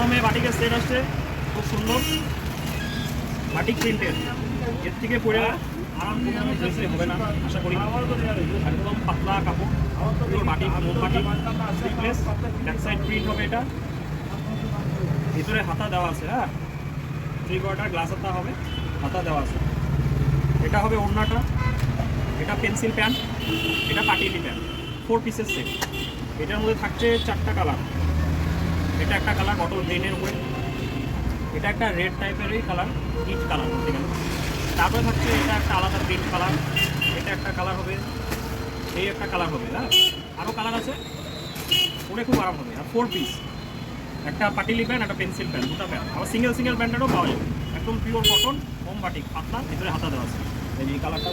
মরমে বাটিকের সেট আসছে খুব সুন্দর। বাটিক প্রিন্টের এর থেকে পরে আরাম হবে না একদম পাতলা কাপড় সাইড প্রিন্ট হবে এটা। হাতা দেওয়া আছে হ্যাঁ? গ্লাস হাতা হবে, হাতা দেওয়া আছে। এটা হবে ওড়নাটা। এটা পেন্সিল প্যান্ট এটা পাটিলি প্যান্ট ফোর পিসের সেট এটার মধ্যে থাকছে চারটা কালার এটা একটা কালার বটল গ্রিনের উপরে। এটা একটা রেড টাইপেরই কালার ইট কালার বলতে গেলে। তারপরে থাকছে এটা একটা আলাদা প্রিন্ট কালার এটা একটা কালার হবে, এই একটা কালার হবে হ্যাঁ আরও কালার আছে? পরে খুব আরাম হবে, আর ফোর পিস একটা পাটিলি প্যান্ট একটা পেন্সিল প্যান্ট দুটো প্যান্ট আবার সিঙ্গেল সিঙ্গেল প্যান্টেরও পাওয়া যাবে। একদম পিওর কটন হোম বাটিক পাতলা ভিতরে হাতা দেওয়া আছে। এই কালারটা